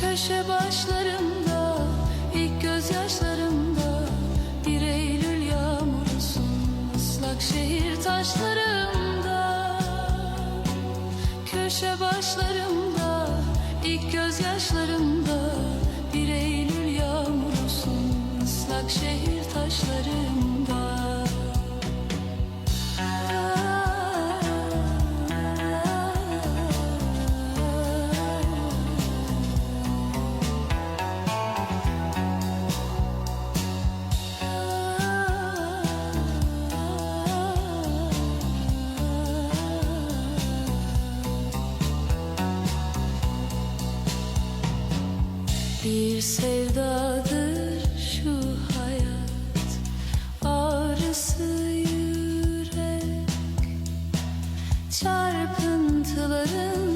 Köşe başlarımda ilk gözyaşlarımda Bir Eylül yağmurusun ıslak şehir taşlarımda Köşe başlarımda ilk gözyaşlarımda Bir sevdadır şu hayat. Ağrısı yürek. Çarpıntıların